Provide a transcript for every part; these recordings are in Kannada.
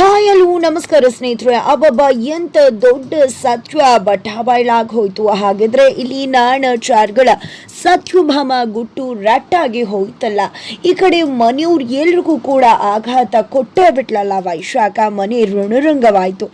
ಹಾಯ್ ಹಲೋ ನಮಸ್ಕಾರ ಸ್ನೇಹಿತರೆ. ಅಬ್ಬಬ್ಬ, ಎಂತ ದೊಡ್ಡ ಸತ್ಯ ಬಟಾಬಾಯ್ಲಾಗಿ ಹೋಯ್ತು. ಹಾಗಿದ್ರೆ ಇಲ್ಲಿ ನಾಣ ಚಾರ್ಗಳ ಸತ್ಯಭಾಮ ಗುಟ್ಟು ರಟ್ಟಾಗಿ ಹೋಯ್ತಲ್ಲ. ಈ ಕಡೆ ಮನೆಯವ್ರು ಎಲ್ರಿಗೂ ಕೂಡ ಆಘಾತ ಕೊಟ್ಟೇ ಬಿಟ್ಲಲ್ಲ ವೈಶಾಖ. ಮನೆ ಋಣರಂಗವಾಯಿತು.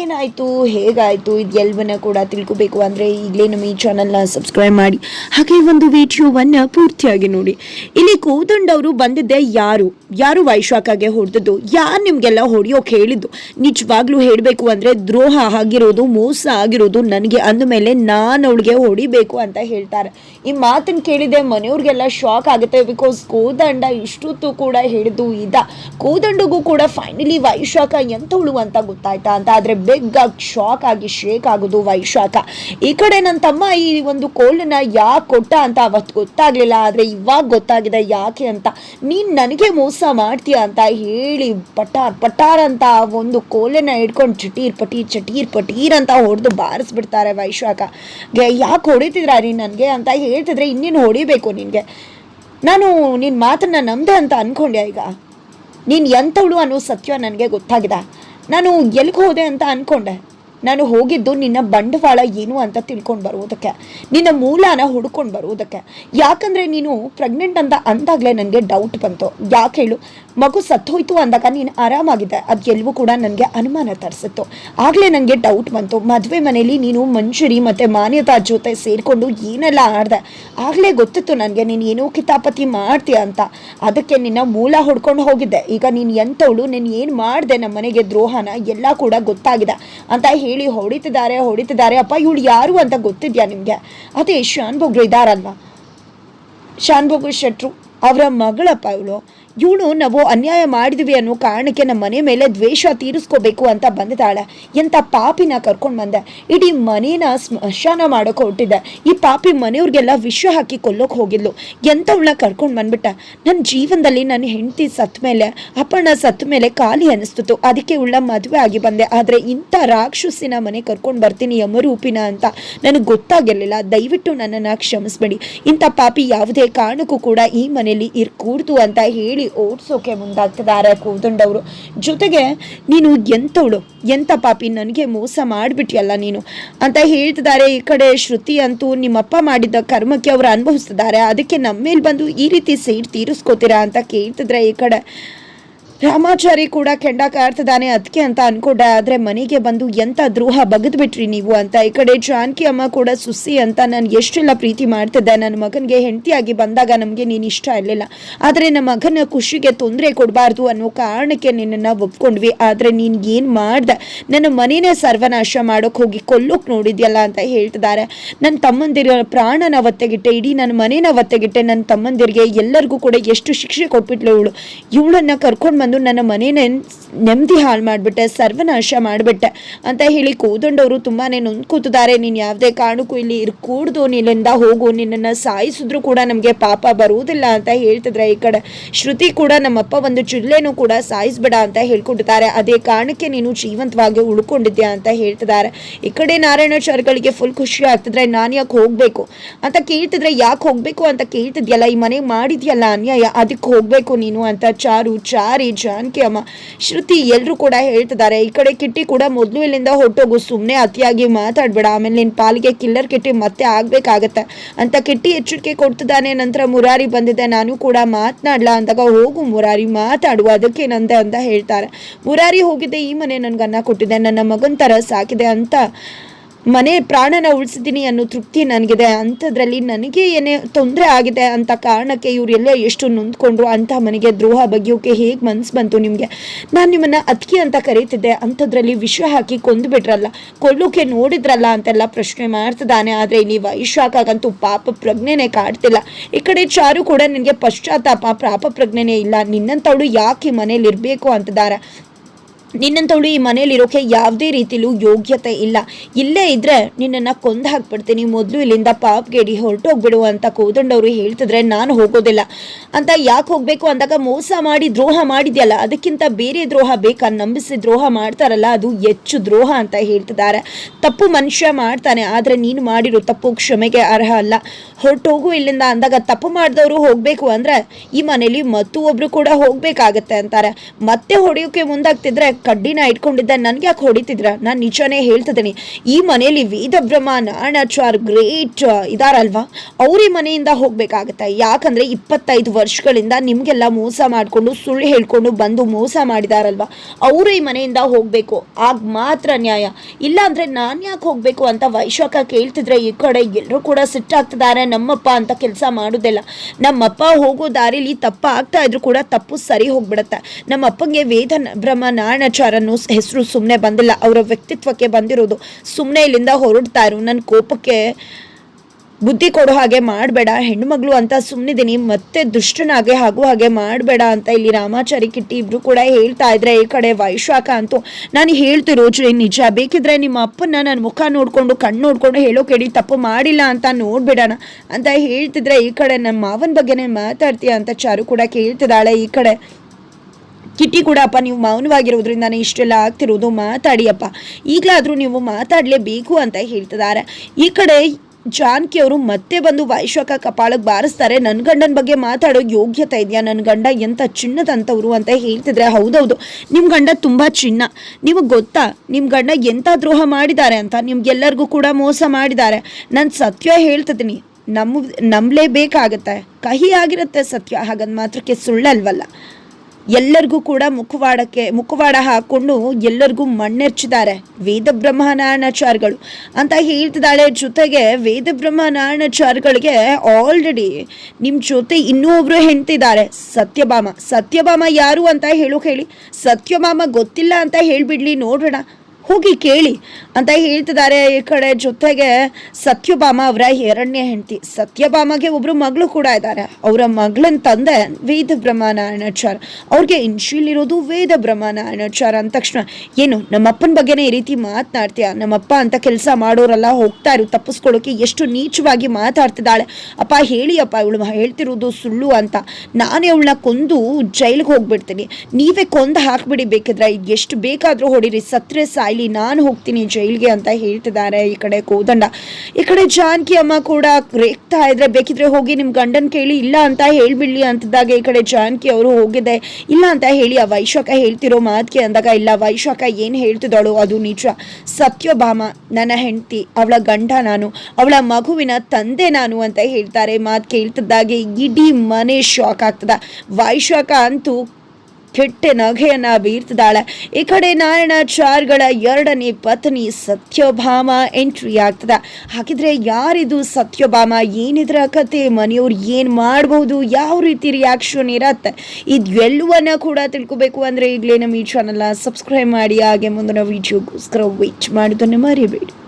ಏನಾಯಿತು? ಹೇಗಾಯಿತು? ಇದು ಎಲ್ವನ್ನ ಕೂಡ ತಿಳ್ಕೊಬೇಕು ಅಂದರೆ ಈಗಲೇ ನಮ್ಮ ಈ ಚಾನಲ್ನ ಸಬ್ಸ್ಕ್ರೈಬ್ ಮಾಡಿ. ಹಾಗೆ ಒಂದು ವಿಡಿಯೋವನ್ನು ಪೂರ್ತಿಯಾಗಿ ನೋಡಿ. ಇಲ್ಲಿ ಕೋದಂಡವರು ಬಂದಿದ್ದೆ ಯಾರು? ಯಾರು ವೈಶಾಖಗೆ ಹೊಡೆದದ್ದು? ಯಾರು ನಿಮಗೆಲ್ಲ ಹೊಡೆಯೋಕೆ ಹೇಳಿದ್ದು? ನಿಜವಾಗ್ಲೂ ಹೇಳಬೇಕು ಅಂದರೆ ದ್ರೋಹ ಆಗಿರೋದು, ಮೋಸ ಆಗಿರೋದು ನನಗೆ ಅಂದಮೇಲೆ ನಾನು ಅವಳಿಗೆ ಹೊಡಿಬೇಕು ಅಂತ ಹೇಳ್ತಾರೆ. ಈ ಮಾತನ್ನು ಕೇಳಿದೆ ಮನೆಯವ್ರಿಗೆಲ್ಲ ಶಾಕ್ ಆಗುತ್ತೆ ಬಿಕಾಸ್ ಕೋದಂಡ ಇಷ್ಟೊತ್ತು ಕೂಡ ಹೇಳಿದ್ದು ಇದ. ಕೋದಂಡಗೂ ಕೂಡ ಫೈನಲಿ ವೈಶಾಖ ಎಂಥವಳು ಅಂತ ಗೊತ್ತಾಯ್ತಾ ಅಂತ ಆದರೆ ಬೆಗ್ ಆಗಿ ಶಾಕ್ ಆಗಿ ಶೇಕ್ ಆಗೋದು ವೈಶಾಖ. ಈ ಕಡೆ ನನ್ನ ತಮ್ಮ ಈ ಒಂದು ಕೋಲನ್ನ ಯಾಕೆ ಕೊಟ್ಟ ಅಂತ ಅವತ್ತು ಗೊತ್ತಾಗ್ಲಿಲ್ಲ, ಆದರೆ ಇವಾಗ ಗೊತ್ತಾಗಿದೆ ಯಾಕೆ ಅಂತ. ನೀನು ನನಗೆ ಮೋಸ ಮಾಡ್ತೀಯ ಅಂತ ಹೇಳಿ ಪಟಾರ್ ಪಟಾರ್ ಅಂತ ಒಂದು ಕೋಲೆನ ಹಿಡ್ಕೊಂಡು ಚಟೀರ್ ಪಟೀರ್ ಚಟೀರ್ ಪಟೀರ್ ಅಂತ ಹೊಡೆದು ಬಾರಿಸ್ಬಿಡ್ತಾರೆ ವೈಶಾಖ ಯಾಕೆ ಹೊಡಿತಿದ್ರ ರೀ ನನಗೆ ಅಂತ ಹೇಳ್ತಿದ್ರೆ ಇನ್ನೇನು ಹೊಡಿಬೇಕು ನಿನಗೆ? ನಾನು ನಿನ್ನ ಮಾತನ್ನ ನಂಬದೆ ಅಂತ ಅನ್ಕೊಂಡೆ ಈಗ. ನೀನು ಎಂಥವಳು ಅನ್ನೋ ಸತ್ಯ ನನಗೆ ಗೊತ್ತಾಗಿದೆ. ನಾನು ಎಲ್ಲಿಗೆ ಹೋದೆ ಅಂತ ಅನ್ಕೊಂಡೆ. ನಾನು ಹೋಗಿದ್ದು ನಿನ್ನ ಬಂಡವಾಳ ಏನು ಅಂತ ತಿಳ್ಕೊಂಡು ಬರುವುದಕ್ಕೆ ನಿನ್ನ ಮೂಲನ ಹುಡ್ಕೊಂಡು ಬರುವುದಕ್ಕೆ ಯಾಕಂದರೆ ನೀನು ಪ್ರೆಗ್ನೆಂಟ್ ಅಂತ ಅಂದಾಗಲೇ ನನಗೆ ಡೌಟ್ ಬಂತು. ಯಾಕೆ ಹೇಳು? ಮಗು ಸತ್ತೋಯ್ತು ಅಂದಾಗ ನೀನು ಆರಾಮಾಗಿದೆ ಅದು ಎಲ್ಲವೂ ಕೂಡ ನನಗೆ ಅನುಮಾನ ತರಿಸಿತ್ತು. ಆಗಲೇ ನನಗೆ ಡೌಟ್ ಬಂತು. ಮದುವೆ ಮನೆಯಲ್ಲಿ ನೀನು ಮಂಜುರಿ ಮತ್ತು ಮಾನ್ಯತಾ ಜೊತೆ ಸೇರಿಕೊಂಡು ಏನೆಲ್ಲ ಆಡಿದೆ, ಆಗಲೇ ಗೊತ್ತಿತ್ತು ನನಗೆ ನೀನು ಏನೋ ಕಿತಾಪತಿ ಮಾಡ್ತೀಯ ಅಂತ. ಅದಕ್ಕೆ ನಿನ್ನ ಮೂಲ ಹುಡ್ಕೊಂಡು ಹೋಗಿದ್ದೆ. ಈಗ ನೀನು ಎಂಥವಳು ನೀನು ಏನು ಮಾಡಿದೆ? ನಮ್ಮ ಮನೆಗೆ ದ್ರೋಹನ? ಎಲ್ಲ ಕೂಡ ಗೊತ್ತಾಗಿದೆ ಅಂತ ಹೊಡಿತಿದ್ದಾರೆ ಹೊಡಿತಿದ್ದಾರೆ. ಅಪ್ಪ, ಇವಳು ಯಾರು ಅಂತ ಗೊತ್ತಿದ್ಯಾ ನಿಮಗೆ? ಅದೇ ಶಾನ್ಭೋಗ್ರು ಇದ್ದಾರಲ್ವಾ? ಶಾನ್ ಬೊಗ್ರು ಶೆಟ್ರು ಅವರ ಮಗಳಪ್ಪ ಇವಳು. ಇವಳು ನಾವು ಅನ್ಯಾಯ ಮಾಡಿದ್ವಿ ಅನ್ನೋ ಕಾರಣಕ್ಕೆ ನಮ್ಮ ಮನೆ ಮೇಲೆ ದ್ವೇಷ ತೀರಿಸ್ಕೋಬೇಕು ಅಂತ ಬಂದಿದ್ದಾಳೆ. ಎಂಥ ಪಾಪಿನ ಕರ್ಕೊಂಡು ಬಂದೆ. ಇಡೀ ಮನೇನ ಸ್ಮಶಾನ ಮಾಡೋಕೆ ಹೊಟ್ಟಿದ್ದೆ ಈ ಪಾಪಿ ಮನೆಯವ್ರಿಗೆಲ್ಲ ವಿಷ ಹಾಕಿ ಕೊಲ್ಲೋಕೆ ಹೋಗಿದ್ಲು. ಎಂಥವಳನ್ನ ಕರ್ಕೊಂಡು ಬಂದ್ಬಿಟ್ಟ. ನನ್ನ ಜೀವನದಲ್ಲಿ ನನ್ನ ಹೆಂಡತಿ ಸತ್ತ ಮೇಲೆ ಅಪ್ಪಣ್ಣ ಸತ್ತ ಮೇಲೆ ಖಾಲಿ ಅನಿಸ್ತಿತ್ತು. ಅದಕ್ಕೆ ಉಳ್ಳ ಮದುವೆ ಆಗಿ ಬಂದೆ. ಆದರೆ ಇಂಥ ರಾಕ್ಷಸಿನ ಮನೆ ಕರ್ಕೊಂಡು ಬರ್ತೀನಿ ಯಮರೂಪಿನ ಅಂತ ನನಗೆ ಗೊತ್ತಾಗಿರಲಿಲ್ಲ. ದಯವಿಟ್ಟು ನನ್ನನ್ನು ಕ್ಷಮಿಸ್ಬೇಡಿ. ಇಂಥ ಪಾಪಿ ಯಾವುದೇ ಕಾರಣಕ್ಕೂ ಕೂಡ ಈ ಮನೆಯಲ್ಲಿ ಇರ್ಕೂಡ್ದು ಅಂತ ಹೇಳಿ ಓಡಿಸೋಕೆ ಮುಂದಾಗ್ತಿದ್ದಾರೆ ಕೂದಂಡವರು ಜೊತೆಗೆ ನೀನು ಎಂಥವಳು ಎಂಥ ಪಾಪಿ? ನನಗೆ ಮೋಸ ಮಾಡಿಬಿಟ್ಟಿಯಲ್ಲ ನೀನು. ಅಂತ ಹೇಳ್ತಿದ್ದಾರೆ ಈ ಕಡೆ ಶ್ರುತಿ ಅಂತೂ ನಿಮ್ಮಪ್ಪ ಮಾಡಿದ್ದ ಕರ್ಮಕ್ಕೆ ಅವರು ಅನುಭವಿಸ್ತಿದ್ದಾರೆ. ಅದಕ್ಕೆ ನಮ್ಮ ಮೇಲೆ ಬಂದು ಈ ರೀತಿ ಸೇಡ್ ತೀರಿಸ್ಕೋತೀರಾ ಅಂತ ಕೇಳ್ತಿದ್ರೆ ಈ ಕಡೆ. ರಾಮಾಚಾರಿ ಕೂಡ ಕೆಂಡ ಕಾಡ್ತಿದ್ದಾನೆ ಅದಕ್ಕೆ ಅಂತ ಅನ್ಕೊಂಡೆ. ಆದರೆ ಮನೆಗೆ ಬಂದು ಎಂಥ ದ್ರೋಹ ಬಗೆದ್ಬಿಟ್ರಿ ನೀವು ಅಂತ. ಈ ಕಡೆ ಜಾನಕಿ ಅಮ್ಮ ಕೂಡ ಸುಸಿ ಅಂತ ನಾನು ಎಷ್ಟೆಲ್ಲ ಪ್ರೀತಿ ಮಾಡ್ತಿದ್ದೆ. ನನ್ನ ಮಗನಿಗೆ ಹೆಂಡತಿಯಾಗಿ ಬಂದಾಗ ನಮಗೆ ನೀನು ಇಷ್ಟ ಇರಲಿಲ್ಲ. ಆದರೆ ನಮ್ಮ ಮಗನ ಖುಷಿಗೆ ತೊಂದರೆ ಕೊಡಬಾರ್ದು ಅನ್ನೋ ಕಾರಣಕ್ಕೆ ನಿನ್ನನ್ನು ಒಪ್ಕೊಂಡ್ವಿ. ಆದರೆ ನೀನು ಏನು ಮಾಡ್ದೆ? ನನ್ನ ಮನೆಯೇ ಸರ್ವನಾಶ ಮಾಡೋಕೆ ಹೋಗಿ ಕೊಲ್ಲೋಕೆ ನೋಡಿದ್ಯಲ್ಲ ಅಂತ ಹೇಳ್ತಿದ್ದಾರೆ. ನನ್ನ ತಮ್ಮಂದಿರ ಪ್ರಾಣನ ಒತ್ತೆಗಿಟ್ಟೆ ಇಡೀ ನನ್ನ ಮನೇನ ಒತ್ತೆಗಿಟ್ಟೆ ನನ್ನ ತಮ್ಮಂದಿರಿಗೆ ಎಲ್ಲರಿಗೂ ಕೂಡ ಎಷ್ಟು ಶಿಕ್ಷೆ ಕೊಟ್ಬಿಟ್ಲು ಇವಳು. ಇವಳನ್ನ ಕರ್ಕೊಂಡು ಬಂದು ನನ್ನ ಮನೆ ನೆಮ್ಮದಿ ಹಾಳು ಮಾಡಿಬಿಟ್ಟೆ, ಸರ್ವನಾಶ ಮಾಡಿಬಿಟ್ಟೆ ಅಂತ ಹೇಳಿ ಕೂದಂಡವರು ತುಂಬಾ ನೊಂದ್ಕೂತಿದ್ದಾರೆ ನೀನು ಯಾವುದೇ ಕಾರಣಕ್ಕೂ ಇಲ್ಲಿ ಇರ್ಕೂಡ್ದು ನಿನ್ನಿಂದ ಹೋಗು, ನಿನ್ನನ್ನು ಸಾಯಿಸಿದ್ರು ಕೂಡ ನಮಗೆ ಪಾಪ ಬರುವುದಿಲ್ಲ ಅಂತ ಹೇಳ್ತಿದ್ರೆ ಈ ಕಡೆ. ಶ್ರುತಿ ಕೂಡ ನಮ್ಮಪ್ಪ ಒಂದು ಚಿಲ್ಲೆನೂ ಕೂಡ ಸಾಯಿಸ್ಬೇಡ ಅಂತ ಹೇಳ್ಕೊಟ್ಟಿದ್ದಾರೆ. ಅದೇ ಕಾರಣಕ್ಕೆ ನೀನು ಜೀವಂತವಾಗಿ ಉಳ್ಕೊಂಡಿದ್ಯಾ ಅಂತ ಹೇಳ್ತಿದ್ದಾರೆ. ಈ ಕಡೆ ನಾರಾಯಣಾಚಾರ್ಯಗಳಿಗೆ ಫುಲ್ ಖುಷಿ ಆಗ್ತಿದ್ರೆ ನಾನು ಯಾಕೆ ಹೋಗಬೇಕು? ಅಂತ ಕೇಳ್ತಿದ್ರೆ ಯಾಕೆ ಹೋಗಬೇಕು ಅಂತ ಕೇಳ್ತಿದ್ಯಲ್ಲ, ಈ ಮನೆ ಮಾಡಿದ್ಯಲ್ಲ ಅನ್ಯಾಯ, ಅದಕ್ಕೆ ಹೋಗಬೇಕು ನೀನು ಅಂತ ಚಾರು ಚಾರಿ ಜಾನಕಿ ಅಮ್ಮ, ಶ್ರುತಿ ಎಲ್ಲರೂ ಕೂಡ ಹೇಳ್ತಿದ್ದಾರೆ, ಈ ಕಡೆ ಕಿಟ್ಟಿ ಕೂಡ ಮೊದಲು ಇಲ್ಲಿಂದ ಹೊಟ್ಟೋಗು ಸುಮ್ಮನೆ ಅತಿಯಾಗಿ ಮಾತಾಡಬೇಡ, ಆಮೇಲೆ ನಿನ್ನ ಪಾಲಿಗೆ ಕಿಲ್ಲರ್ ಕಿಟ್ಟಿ ಮತ್ತೆ ಆಗಬೇಕಾಗತ್ತೆ ಅಂತ ಕಿಟ್ಟಿ ಎಚ್ಚರಿಕೆ ಕೊಡ್ತಿದ್ದಾನೆ. ನಂತರ ಮುರಾರಿ ಬಂದಿದೆ, ನಾನು ಕೂಡ ಮಾತನಾಡ್ಲಾ ಅಂದಾಗ, ಹೋಗು ಮುರಾರಿ, ಮಾತಾಡು ಅದಕ್ಕೇನಂತೆ ಅಂತ ಹೇಳ್ತಾರೆ. ಮುರಾರಿ ಹೋಗಿದ್ದೆ, ಈ ಮನೆ ನನಗೆ ಅನ್ನ ಕೊಟ್ಟಿದೆ, ನನ್ನ ಮಗನ ಥರ ಸಾಕಿದೆ ಅಂತ ಮನೆ ಪ್ರಾಣನ ಉಳಿಸಿದ್ದೀನಿ ಅನ್ನೋ ತೃಪ್ತಿ ನನಗಿದೆ. ಅಂಥದ್ರಲ್ಲಿ ನನಗೆ ಏನೇ ತೊಂದರೆ ಆಗಿದೆ ಅಂತ ಕಾರಣಕ್ಕೆ ಇವರೆಲ್ಲ ಎಷ್ಟು ನೊಂದ್ಕೊಂಡ್ರು ಅಂಥ ಮನೆಗೆ ದ್ರೋಹ ಬಗೆಯೋಕೆ ಹೇಗೆ ಮನಸ್ಸು ಬಂತು ನಿಮಗೆ? ನಾನು ನಿಮ್ಮನ್ನು ಅತ್ಕಿ ಅಂತ ಕರೀತಿದ್ದೆ. ಅಂಥದ್ರಲ್ಲಿ ವಿಷ ಹಾಕಿ ಕೊಂದುಬಿಟ್ರಲ್ಲ ಕೊಲ್ಲೋಕೆ ನೋಡಿದ್ರಲ್ಲ ಅಂತೆಲ್ಲ ಪ್ರಶ್ನೆ ಮಾಡ್ತಿದ್ದಾನೆ. ಆದರೆ ಇಲ್ಲಿ ವೈಶಾಖಗಂತೂ ಪಾಪ ಪ್ರಜ್ಞೆನೇ ಕಾಡ್ತಿಲ್ಲ. ಈ ಕಡೆ ಚಾರು ಕೂಡ ನಿನಗೆ ಪಶ್ಚಾತ್ತಾಪ, ಪಾಪ ಪ್ರಜ್ಞೆನೇ ಇಲ್ಲ. ನಿನ್ನಂಥವಳು ಯಾಕೆ ಮನೇಲಿ ಇರಬೇಕು ಅಂತಿದ್ದಾರೆ? ನಿನ್ನಂಥವಳು ಈ ಮನೇಲಿ ಇರೋಕೆ ಯಾವುದೇ ರೀತಿಲೂ ಯೋಗ್ಯತೆ ಇಲ್ಲ. ಇಲ್ಲೇ ಇದ್ದರೆ ನಿನ್ನನ್ನು ಕೊಂದು ಹಾಕ್ಬಿಡ್ತೀನಿ. ಮೊದಲು ಇಲ್ಲಿಂದ ಪಾಪ್ಗೆಡಿ ಹೊರಟು ಹೋಗ್ಬಿಡು ಅಂತ ಕೋದಂಡವರು ಹೇಳ್ತಿದ್ರೆ ನಾನು ಹೋಗೋದಿಲ್ಲ. ಅಂತ ಯಾಕೆ ಹೋಗಬೇಕು ಅಂದಾಗ ಮೋಸ ಮಾಡಿ ದ್ರೋಹ ಮಾಡಿದ್ಯಲ್ಲ, ಅದಕ್ಕಿಂತ ಬೇರೆ ದ್ರೋಹ ಬೇಕಾ? ನಂಬಿಸಿ ದ್ರೋಹ ಮಾಡ್ತಾರಲ್ಲ, ಅದು ಹೆಚ್ಚು ದ್ರೋಹ ಅಂತ ಹೇಳ್ತಿದ್ದಾರೆ. ತಪ್ಪು ಮನುಷ್ಯ ಮಾಡ್ತಾನೆ, ಆದರೆ ನೀನು ಮಾಡಿರೋ ತಪ್ಪು ಕ್ಷಮೆಗೆ ಅರ್ಹ ಅಲ್ಲ. ಹೊರಟೋಗು ಇಲ್ಲಿಂದ ಅಂದಾಗ ತಪ್ಪು ಮಾಡಿದವರು ಹೋಗಬೇಕು ಅಂದರೆ ಈ ಮನೇಲಿ ಮತ್ತೂ ಒಬ್ಬರು ಕೂಡ ಹೋಗಬೇಕಾಗತ್ತೆ ಅಂತಾರೆ. ಮತ್ತೆ ಹೊಡೆಯೋಕೆ ಮುಂದಾಗ್ತಿದ್ರೆ ಕಡ್ಡಿನ ಇಟ್ಕೊಂಡಿದ್ದ ನನ್ಗೆ ಯಾಕೆ ಹೊಡಿತಿದ್ರ? ನಾನು ನಿಜನೇ ಹೇಳ್ತಿದ್ದೀನಿ. ಈ ಮನೆಯಲ್ಲಿ ವೇದ ಬ್ರಹ್ಮ ನಾಣಾಚಾರ್ ಗ್ರೇಟ್ ಇದಾರಲ್ವಾ? ಅವ್ರ ಮನೆಯಿಂದ ಹೋಗ್ಬೇಕಾಗತ್ತೆ. ಯಾಕಂದ್ರೆ ಇಪ್ಪತ್ತೈದು ವರ್ಷಗಳಿಂದ ನಿಮ್ಗೆಲ್ಲ ಮೋಸ ಮಾಡಿಕೊಂಡು, ಸುಳ್ಳು ಹೇಳ್ಕೊಂಡು ಬಂದು ಮೋಸ ಮಾಡಿದಾರಲ್ವಾ? ಅವರು ಈ ಮನೆಯಿಂದ ಹೋಗ್ಬೇಕು. ಆಗ ಮಾತ್ರ ನ್ಯಾಯ. ಇಲ್ಲ ಅಂದ್ರೆ ನಾನು ಯಾಕೆ ಹೋಗ್ಬೇಕು ಅಂತ ವೈಶಾಖ ಕೇಳ್ತಿದ್ರೆ ಈ ಕಡೆ ಎಲ್ಲರೂ ಕೂಡ ಸಿಟ್ಟಾಗ್ತಿದ್ದಾರೆ. ನಮ್ಮಪ್ಪ ಅಂತ ಕೆಲಸ ಮಾಡೋದಿಲ್ಲ. ನಮ್ಮಪ್ಪ ಹೋಗೋ ದಾರಿಲಿ ತಪ್ಪ ಆಗ್ತಾ ಇದ್ರು ಕೂಡ ತಪ್ಪು ಸರಿ ಹೋಗ್ಬಿಡುತ್ತೆ. ನಮ್ಮ ಅಪ್ಪಂಗೆ ವೇದ ನಾರಾಯಣಾಚಾರನ್ನು ಹೆಸರು ಸುಮ್ಮನೆ ಬಂದಿಲ್ಲ. ಅವರ ವ್ಯಕ್ತಿತ್ವಕ್ಕೆ ಬಂದಿರೋದು ಸುಮ್ಮನೆ ಇಲ್ಲಿಂದ ಹೊರಡ್ತಾ ಇರು. ನನ್ನ ಕೋಪಕ್ಕೆ ಬುದ್ಧಿ ಕೊಡೋ ಹಾಗೆ ಮಾಡಬೇಡ. ಹೆಣ್ಣುಮಗಳು ಅಂತ ಸುಮ್ಮನಿದ್ದೀನಿ ಮತ್ತೆ ದುಷ್ಟನಾಗೆ ಹಾಗೂ ಹಾಗೆ ಮಾಡಬೇಡ ಅಂತ ಇಲ್ಲಿ ರಾಮಾಚಾರಿ ಕಿಟ್ಟಿ ಇಬ್ರು ಕೂಡ ಹೇಳ್ತಾ ಇದ್ರೆ ಈ ಕಡೆ ವೈಶಾಖ ಅಂತೂ ನಾನು ಹೇಳ್ತಿರೋ ಹೇಳ್ತಿರೋಜು ನಿಜ. ಬೇಕಿದ್ರೆ ನಿಮ್ಮ ಅಪ್ಪನ ನನ್ನ ಮುಖ ನೋಡಿಕೊಂಡು, ಕಣ್ಣು ನೋಡಿಕೊಂಡು ಹೇಳೋ ಕೇಳಿ ತಪ್ಪು ಮಾಡಿಲ್ಲ ಅಂತ ನೋಡ್ಬಿಡೋಣ ಅಂತ ಹೇಳ್ತಿದ್ರೆ, ಈ ಕಡೆ ನಮ್ಮ ಮಾವನ ಬಗ್ಗೆನೇ ಮಾತಾಡ್ತೀಯ? ಅಂತ ಚಾರು ಕೂಡ ಕೇಳ್ತಿದ್ದಾಳೆ. ಈ ಕಡೆ ಕಿಟ್ಟಿ ಕೂಡ ಅಪ್ಪ, ನೀವು ಮೌನವಾಗಿರೋದ್ರಿಂದಾನೇ ಇಷ್ಟೆಲ್ಲ ಆಗ್ತಿರೋದು ಮಾತಾಡಿಯಪ್ಪ. ಈಗಲಾದರೂ ನೀವು ಮಾತಾಡಲೇಬೇಕು ಅಂತ ಹೇಳ್ತಿದ್ದಾರೆ. ಈ ಕಡೆ ಜಾನಕಿ ಅವರು ಮತ್ತೆ ಬಂದು ವೈಶ್ವಕ ಕಪಾಳಕ್ಕೆ ಬಾರಿಸ್ತಾರೆ. ನನ್ನ ಗಂಡನ ಬಗ್ಗೆ ಮಾತಾಡೋ ಯೋಗ್ಯತೆ ಇದೆಯಾ? ನನ್ನ ಗಂಡ ಎಂಥ ಚಿನ್ನದಂಥವ್ರು ಅಂತ ಹೇಳ್ತಿದ್ರೆ ಹೌದೌದು. ನಿಮ್ಮ ಗಂಡ ತುಂಬ ಚಿನ್ನ. ನಿಮಗೆ ಗೊತ್ತಾ? ನಿಮ್ಮ ಗಂಡ ಎಂಥ ದ್ರೋಹ ಮಾಡಿದ್ದಾರೆ ಅಂತ? ನಿಮ್ಗೆಲ್ಲರಿಗೂ ಕೂಡ ಮೋಸ ಮಾಡಿದ್ದಾರೆ. ನಾನು ಸತ್ಯ ಹೇಳ್ತಿದ್ದೀನಿ. ನಮ್ಮ ನಂಬಲೇಬೇಕಾಗತ್ತೆ ಕಹಿ ಆಗಿರುತ್ತೆ ಸತ್ಯ. ಹಾಗಂದು ಮಾತ್ರಕ್ಕೆ ಸುಳ್ಳಲ್ವಲ್ಲ. ಎಲ್ಲರಿಗೂ ಕೂಡ ಮುಖವಾಡಕ್ಕೆ, ಮುಖವಾಡ ಹಾಕೊಂಡು ಎಲ್ಲರಿಗೂ ಮಣ್ಣೆರ್ಚಿದ್ದಾರೆ. ವೇದ ಬ್ರಹ್ಮನಾರಾಯಣಾಚಾರ್ಯಗಳು ಅಂತ ಹೇಳ್ತಿದ್ದಾಳೆ ಜೊತೆಗೆ ವೇದ ಬ್ರಹ್ಮನಾರಾಯಣಾಚಾರ್ಯಗಳಿಗೆ ಆಲ್ರೆಡಿ ನಿಮ್ಮ ಜೊತೆ ಇನ್ನೂ ಒಬ್ರು ಹೆಣ್ತಿದ್ದಾರೆ ಸತ್ಯಭಾಮ. ಸತ್ಯಭಾಮ ಯಾರು ಅಂತ ಹೇಳು ಹೇಳಿ ಸತ್ಯಭಾಮ ಗೊತ್ತಿಲ್ಲ ಅಂತ ಹೇಳಿಬಿಡ್ಲಿ ನೋಡೋಣ ಹೋಗಿ ಕೇಳಿ ಅಂತ ಹೇಳ್ತಿದ್ದಾರೆ. ಈ ಕಡೆ ಜೊತೆಗೆ ಸತ್ಯಭಾಮ ಅವರ ಎರಡನೇ ಹೆಂಡತಿ. ಸತ್ಯಭಾಮಗೆ ಒಬ್ಬರು ಮಗಳು ಕೂಡ ಇದ್ದಾರೆ. ಅವರ ಮಗಳನ್ನ ತಂದೆ ವೇದ ಬ್ರಹ್ಮನಾರಾಯಣಾಚಾರ್ ಅವ್ರಿಗೆ ಇರೋದು ವೇದ ಬ್ರಹ್ಮನಾರಾಯಣಾಚಾರ್ ಅಂದ ತಕ್ಷಣ, ಏನು ನಮ್ಮಪ್ಪನ ಬಗ್ಗೆನೇ ಈ ರೀತಿ ಮಾತನಾಡ್ತೀಯ? ನಮ್ಮಪ್ಪ ಅಂತ ಕೆಲಸ ಮಾಡೋರೆಲ್ಲ ಹೋಗ್ತಾ ಇರು ತಪ್ಪಿಸ್ಕೊಳ್ಳೋಕೆ ಎಷ್ಟು ನೀಚವಾಗಿ ಮಾತಾಡ್ತಿದ್ದಾಳೆ. ಅಪ್ಪ ಹೇಳಿ, ಅಪ್ಪ ಇವಳು ಹೇಳ್ತಿರೋದು ಸುಳ್ಳು ಅಂತ. ನಾನೇ ಅವಳನ್ನ ಕೊಂದು ಜೈಲಿಗೆ ಹೋಗ್ಬಿಡ್ತೀನಿ. ನೀವೇ ಕೊಂದು ಹಾಕ್ಬಿಡಿ ಬೇಕಿದ್ರೆ. ಎಷ್ಟು ಬೇಕಾದರೂ ಹೊಡಿರಿ. ಸತ್ರೆ ಸಾಯ್ಲಿ. ನಾನು ಹೋಗ್ತೀನಿ ಜೈಲ್ಗೆ ಅಂತ ಹೇಳ್ತಿದ್ದಾರೆ ಈ ಕಡೆ ಕೋದಂಡ. ಈ ಕಡೆ ಜಾನಕಿ ಅಮ್ಮ ಕೂಡ ರೇಗ್ತಾ ಇದ್ರೆ, ಬೇಕಿದ್ರೆ ಹೋಗಿ ನಿಮ್ಮ ಗಂಡನ್ ಕೇಳಿ, ಇಲ್ಲ ಅಂತ ಹೇಳ್ಬಿಡ್ಲಿ ಅಂತಿದ್ದಾಗ ಈ ಕಡೆ ಜಾನಕಿ ಅವರು ಹೋಗಿದೆ. ಇಲ್ಲ ಅಂತ ಹೇಳಿ, ಆ ವೈಶಾಖ ಹೇಳ್ತಿರೋ ಮಾತಿಗೆ ಅಂದಾಗ, ಇಲ್ಲ, ವೈಶಾಖ ಏನು ಹೇಳ್ತಿದ್ದಾಳು ಅದು ನಿಜ. ಸತ್ಯಭಾಮ, ನನ್ನ ಹೆಂಡತಿ, ಅವಳ ಗಂಡ ನಾನು, ಅವಳ ಮಗುವಿನ ತಂದೆ ನಾನು ಅಂತ ಹೇಳ್ತಾರೆ. ಮಾತು ಕೇಳ್ತಿದ್ದಾಗೆ ಇಡೀ ಮನೆ ಶಾಕ್ ಆಗ್ತದ. ವೈಶಾಖ ಅಂತೂ ಕೆಟ್ಟ ನಗೆಯನ್ನ ಬೀರ್ತಿದ್ದಾಳೆ. ಈ ಕಡೆ ನಾರಾಯಣಾಚಾರ್ಯಗಳ ಎರಡನೇ ಪತ್ನಿ ಸತ್ಯಭಾಮ ಎಂಟ್ರಿ ಆಗ್ತದ. ಹಾಗಿದ್ರೆ ಯಾರಿದು ಸತ್ಯಭಾಮ? ಏನಿದ್ರ ಕತೆ? ಮನೆಯವ್ರು ಏನು ಮಾಡಬಹುದು ಯಾವ ರೀತಿ ರಿಯಾಕ್ಷನ್ ಇರತ್ತೆ? ಇದೆಲ್ಲವನ್ನ ಕೂಡ ತಿಳ್ಕೊಬೇಕು ಅಂದ್ರೆ ಈಗಲೇ ನಮ್ಮ ಈ ಚಾನಲ್ನ ಸಬ್ಸ್ಕ್ರೈಬ್ ಮಾಡಿ. ಹಾಗೆ ಮುಂದಿನ ವಿಡಿಯೋಗೋಸ್ಕರ ವೇಟ್ ಮಾಡೋದನ್ನು ಮರಿಬೇಡಿ.